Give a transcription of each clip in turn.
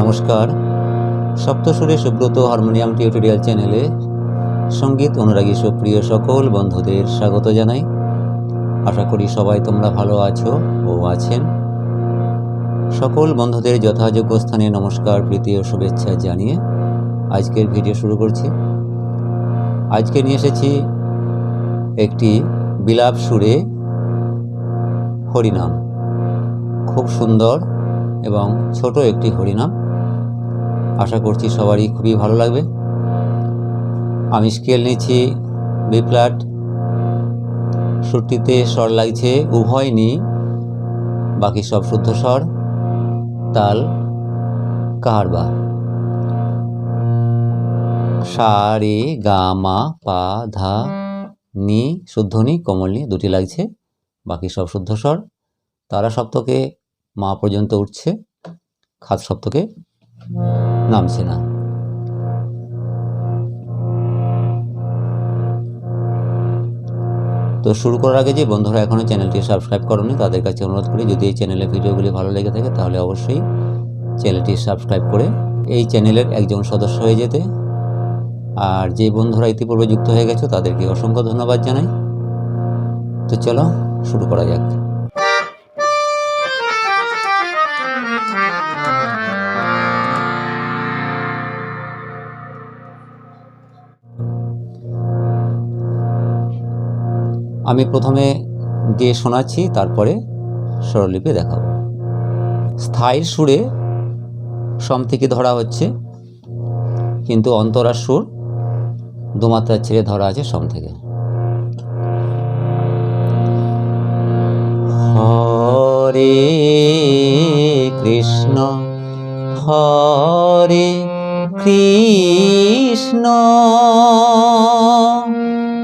নমস্কার। সপ্তসুরে Subrata harmonium tutorial চ্যানেলে সংগীত অনুরাগী সুপ্রিয় সকল বন্ধুদের স্বাগত জানাই। আশা করি সবাই তোমরা ভালো আছো ও আছেন। সকল বন্ধুদের যথাযোগ্য স্থানে নমস্কার, প্রীতি ও শুভেচ্ছা জানিয়ে আজকের ভিডিও শুরু করছি। আজকে নিয়ে এসেছি একটি বিলাপ সুরে হরিনাম। খুব সুন্দর এবং ছোট একটি হরিনাম। আশা করছি সবারই খুবই ভালো লাগবে। আমি স্কেল নিচ্ছি বি ফ্ল্যাট সুরটিতে স্বর লাগছে উভয় নি, বাকি সব শুদ্ধ স্বর, তাল কাহারবা সা, রে, গা, মা, পা, ধা, নি, শুদ্ধ নি, কোমল নি, দুটি লাগছে, বাকি সব শুদ্ধ স্বর। তারা সপ্তকে মা পর্যন্ত উঠছে খাত সপ্তকে নামছে না। তো শুরু করার আগে যে বন্ধুরা এখনও চ্যানেলটি সাবস্ক্রাইব করনি, তাদের কাছে অনুরোধ করি যদি এই চ্যানেলের ভিডিওগুলি ভালো লেগে থাকে তাহলে অবশ্যই চ্যানেলটি সাবস্ক্রাইব করে এই চ্যানেলের একজন সদস্য হয়ে যেতে। আর যে বন্ধুরা ইতিপূর্বে যুক্ত হয়ে গেছো, তাদেরকে অসংখ্য ধন্যবাদ জানাই। তো চলো শুরু করা যাক। আমি প্রথমে গিয়ে শোনাচ্ছি, তারপরে স্বরলিপি দেখাবো। স্থায়ী সুরে সম থেকে ধরা হচ্ছে, কিন্তু অন্তরার সুর দুমাত্রা ছেড়ে ধরা আছে সম থেকে। হরে কৃষ্ণ হরে কৃষ্ণ।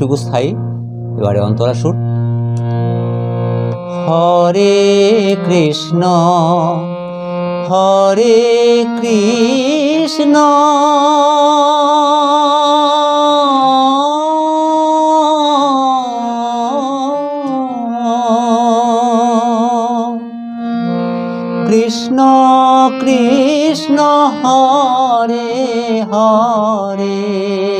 এটুকু স্থায়ী? এবারে অন্তরা সুর হরে কৃষ্ণ হরে কৃষ্ণ। কৃষ্ণ কৃষ্ণ হরে হরে।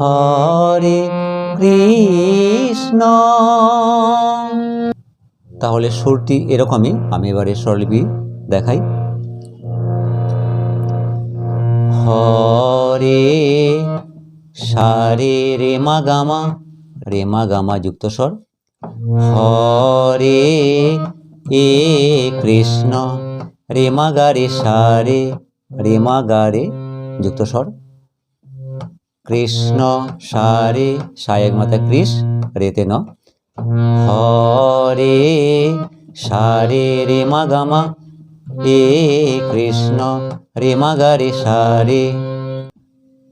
হরে কৃষ্ণ। তাহলে সুরটি এরকমই, আমি এবারে স্বরলিপি দেখাই। হরে সারে রে মা গামা, রে মা গামা যুক্ত স্বর। হরে এ কৃষ্ণ, রে মা গা রে সারে রে মা গা রে যুক্ত স্বর। কৃষ্ণ সারে সায়ক মাতা কৃষ রেতে ন। হরে সারে রে মা গামা এ কৃষ্ণ রে মা গা রে সা রে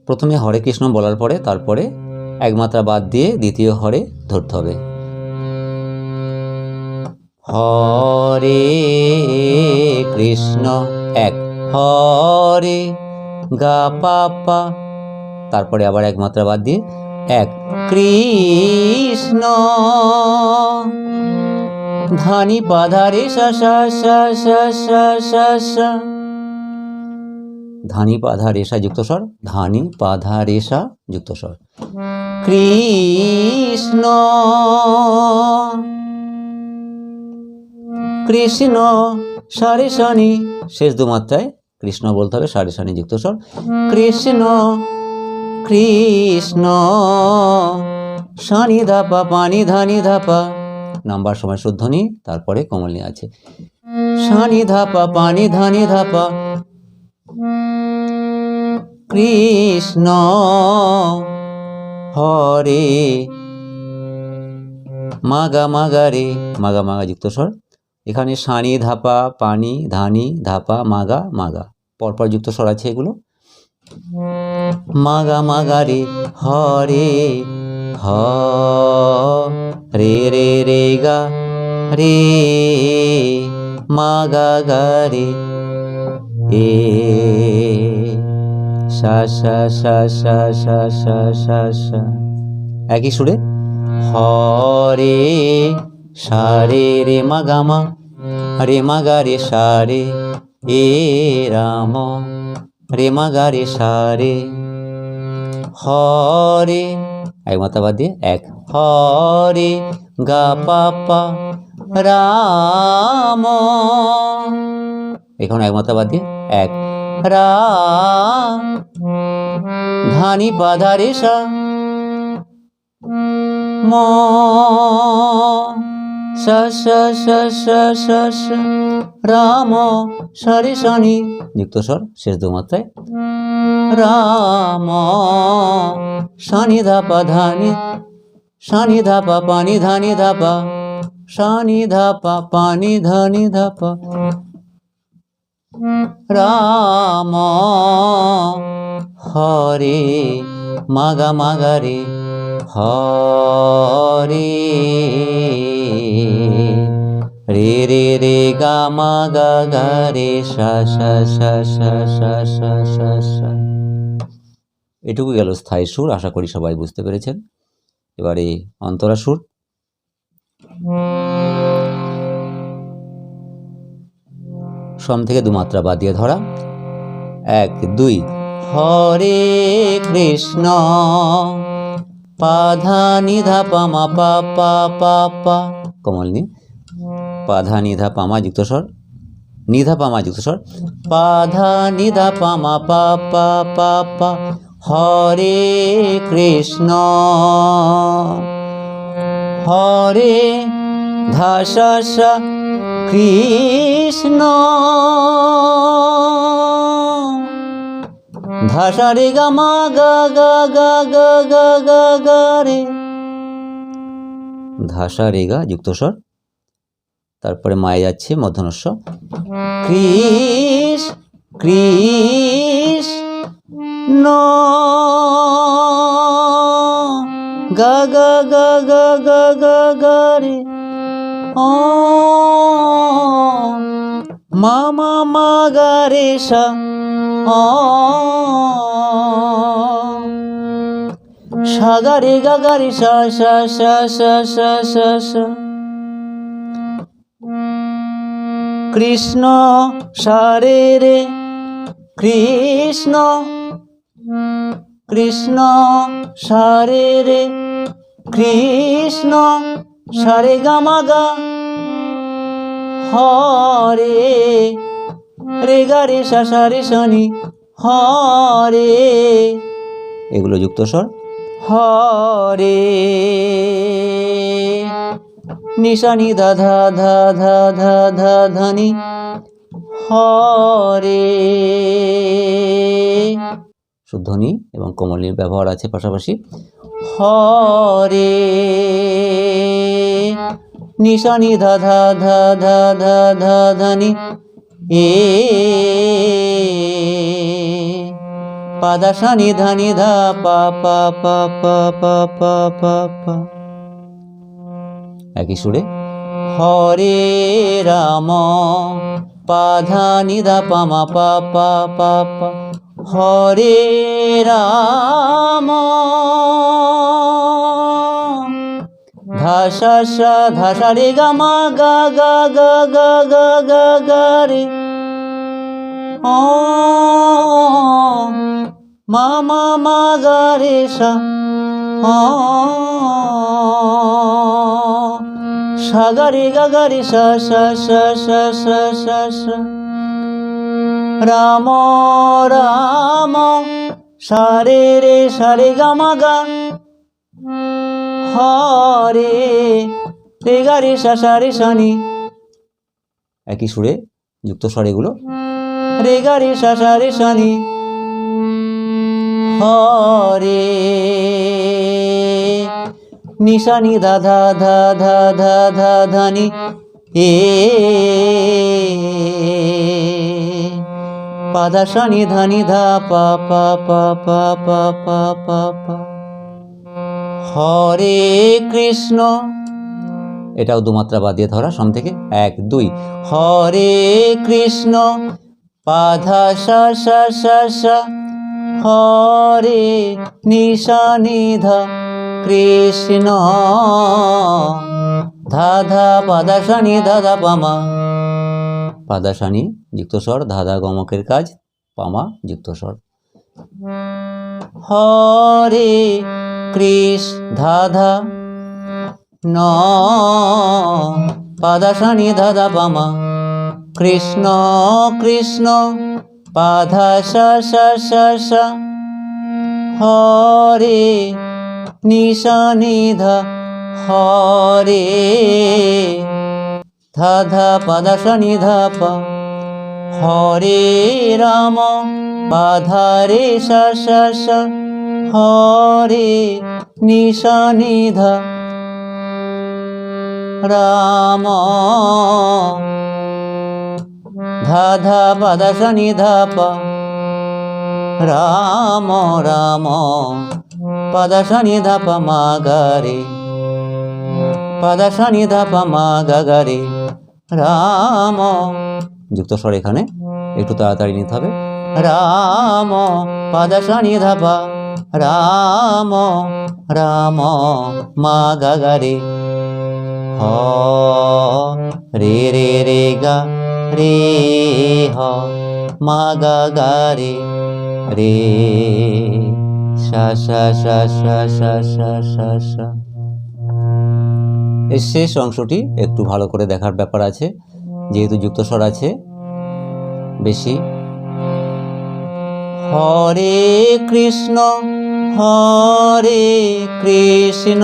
প্রথমে হরে কৃষ্ণ বলার পরে তারপরে এক মাত্রা বাদ দিয়ে দ্বিতীয় হরে ধরতে হবে। হরে কৃষ্ণ এক। হরে গা পা পা তারপরে আবার এক মাত্রা বাদ দিয়ে এক। কৃষ্ণ ধানি পাধারে ধানি পাধা রেশা যুক্ত স্বর, ধানি পাধা রেশা যুক্ত স্বর। কৃষ্ণ কৃষ্ণ সারে সানি, শেষ দু মাত্রায় কৃষ্ণ বলতে হবে, সারে সানি যুক্ত স্বর। কৃষ্ণ কৃষ্ণ। সানি ধাপা, পানি ধানি ধাপা। নাম্বার সময় শুদ্ধনি তারপরে কমলনি আছে। সানি ধাপা, পানি ধানি ধাপা। কৃষ্ণ, হরে। মাগা মাগা রে। মাগা মাগা যুক্ত স্বর। এখানে সানি ধাপা, পানি ধানি ধাপা, মাগা মাগা। পরপর যুক্ত স্বর আছে এগুলো। মাগা মাগা রে হরে হ রে রে রে গা, রে মাগা গা রে এ সা সা সা সা সা সা সা সা। একই সুরে? হরে সারে রে মাগামা, রে মাগা রে সারে এ রাম। প্রেমাগারে সারে হরে এক মাথা বাদ দিয়ে এক হরে গা পাপা রাম। এখন এক মাথা বাদ দিয়ে এক, রাম। ধানি বাধা রেশা ম। সা সা সা সা সা সা রাম সারে শনি। যুক্ত স্বর, শেষ দু মাত্রায় রাম, শনি, ধাপা, ধানি। শনি, ধাপা, পানি, ধানি, ধাপা। শনি, ধাপা, পানি, ধানি, ধাপা। রাম, হরে, মাগা মাগা রে হরে। রে রে রে, গা মাগা গা, রে, সা সা সা সা সা সা সা সা। এটুকু গেল স্থায়ী সুর, আশা করি সবাই বুঝতে পেরেছেন। এবারে অন্তরা সুর। সম থেকে দু মাত্রা বাদ দিয়ে ধরা। এক, দুই। হরে কৃষ্ণ। পাধা নিধা পামা পা পা পা পা কমল নি? পাধা নিধা পামা যুক্ত স্বর নিধা পামা যুক্ত স্বর পাধা নিধা পামা পা পা পা পা হরে কৃষ্ণ হরে সা কৃষ্ণ। ধাসা রে গা মা গা গা গা গা গা গা গা রে ধাসা রে গা যুক্ত স্বর তারপরে মায়ে যাচ্ছে মধ্যনস্ব কৃষ কৃষ ন গা গা গা গা গা গা গা রে ও মা মা মা গা রে সা ও সা রে গা গা রে সা সা সা সা সা সা সা। কৃষ্ণ সারে রে কৃষ্ণ কৃষ্ণ সারে রে কৃষ্ণ সারে গামা গা হরে রে গা রে সা রে শনি, হরে। এগুলো যুক্ত স্বর? হরে। নিশানি দা ধা ধা ধা ধা ধা ধানি হরে। শুদ্ধনি এবং কোমলির ব্যবহার আছে পাশাপাশি। হরে। নিশানি ধা ধা ধা ধা ধা ধা ধানি এ পাদা সানি ধানি ধা পা পা পা পা পা পা পা পা। একই সুরে? হরে রাম পাধা নিধা পামা পা পা পা পা। হরে রাম, ধাসা, সা, ধাসা, রে, গা, মা, গা গা গা গা গা গা গা, রে। মা মা মা গা রে সা ও সা গা রে গা গা রে সা সা সা সা সা। সা সা রাম রাম সারে রে সারে গা মা গা। হরে রে গা রে সা সা রে সানি একই সুরে যুক্ত স্বরেগুলো রে গা রে সা সা রে সানি হরে। নিশানি ধা ধা ধা ধা ধা ধা ধানি এ পাদা সানি ধানি ধা পা পা পা পা পা পা পা পা। হরে কৃষ্ণ। এটাও দুমাত্রা বাদ দিয়ে ধরা সম থেকে। এক, দুই, হরে কৃষ্ণ। পাধা সা সা সা সা হরে নিশানিধ কৃষ্ণ। ধাধা পাদাশানি ধাধা পামা। পাদাশানি যুক্ত স্বর ধাধা গমকের কাজ পামা যুক্ত স্বর। হরে কৃষ ধাধা ন। পাদাশানি ধাধা পামা। কৃষ্ণ কৃষ্ণ পাধা সা হরে নিশা হরে। ধা ধা পাদা ধা হরে রাম, বাধা রে সা হরে নিশা রাম। ধা ধা পাদা সানি ধা পা রাম রাম পাদা সানি ধা পা মা গা রে পাদা সানি ধা পা মা গা গা রাম। যুক্ত স্বর এখানে, একটু তাড়াতাড়ি নিতে হবে। রাম পাদা সানি ধা পা রাম রাম মা গা গা হ, রে রে রে, গা। রে হ মা গা গা রে। রে সা সা সা সা সা সা সা সা এর শেষ অংশটি একটু ভালো করে দেখার ব্যাপার আছে যেহেতু যুক্ত স্বর আছে বেশি। হরে কৃষ্ণ হরে কৃষ্ণ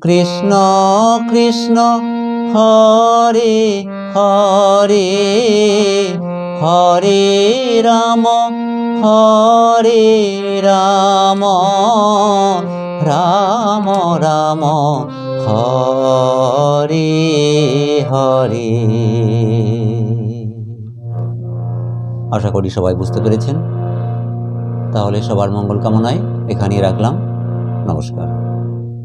কৃষ্ণ কৃষ্ণ। হরে হরে হরে রাম হরে রাম রাম রাম, হরে হরে। আশা করি সবাই বুঝতে পেরেছেন। তাহলে সবার মঙ্গল কামনায় এখানেই রাখলাম। নমস্কার।